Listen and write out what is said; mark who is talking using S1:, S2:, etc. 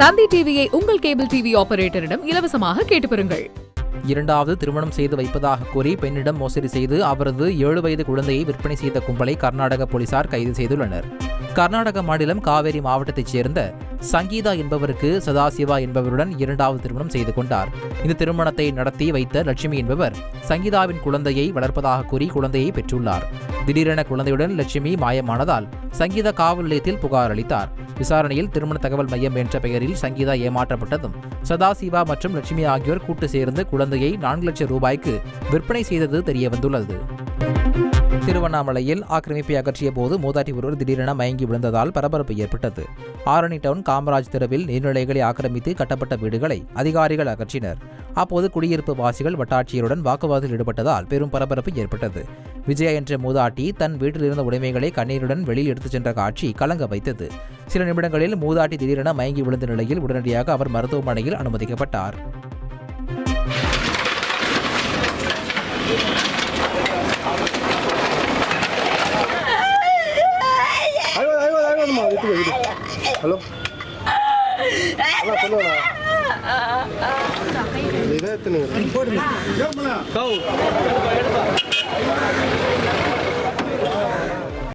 S1: தந்தி டிவியை உங்கள் cable TV ஆபரேட்டரிடம் இலவசமாக கேட்டு பெறுங்கள்.
S2: இரண்டாவது திருமணம் செய்து வைப்பதாக கூறி பெண்ணிடம் மோசடி செய்து அவரது ஏழு வயது குழந்தையை விற்பனை செய்த கும்பலை கர்நாடக போலீசார் கைது செய்துள்ளனர். கர்நாடக மாநிலம் காவேரி மாவட்டத்தைச் சேர்ந்த சங்கீதா என்பவருக்கு சதாசிவா என்பவருடன் இரண்டாவது திருமணம் செய்து கொண்டார். இந்த திருமணத்தை நடத்தி வைத்த லட்சுமி என்பவர் சங்கீதாவின் குழந்தையை வளர்ப்பதாக கூறி குழந்தையை பெற்றுள்ளார். திடீரென குழந்தையுடன் லட்சுமி மாயமானதால் சங்கீதா காவல் நிலையத்தில் புகார் அளித்தார். விசாரணையில் திருமண தகவல் மையம் என்ற பெயரில் சங்கீதா ஏமாற்றப்பட்டதும் சதாசிவா மற்றும் லட்சுமி ஆகியோர் கூட்டு சேர்ந்து குழந்தையை நான்கு லட்சம் ரூபாய்க்கு விற்பனை செய்தது தெரியவந்துள்ளது. திருவண்ணாமலையில் ஆக்கிரமிப்பை அகற்றிய போது மூதாட்டி ஒருவர் திடீரென மயங்கி விழுந்ததால் பரபரப்பு ஏற்பட்டது. ஆரணி டவுன் காமராஜ் தெருவில் நீர்நிலைகளை ஆக்கிரமித்து கட்டப்பட்ட வீடுகளை அதிகாரிகள் அகற்றினர். அப்போது குடியிருப்பு வாசிகள் வட்டாட்சியருடன் வாக்குவாதத்தில் ஈடுபட்டதால் பெரும் பரபரப்பு ஏற்பட்டது. விஜயா என்ற மூதாட்டி தன் வீட்டில் இருந்த உடைமைகளை கண்ணீருடன் வெளியில் எடுத்துச் சென்ற காட்சி கலங்க வைத்தது. சில நிமிடங்களில் மூதாட்டி திடீரென மயங்கி விழுந்த நிலையில் உடனடியாக அவர் மருத்துவமனையில் அனுமதிக்கப்பட்டார்.
S3: விட்டு விடு ஹலோ. அண்ணா சொல்லுங்கண்ணா இதை எத்தனை போடுங்க.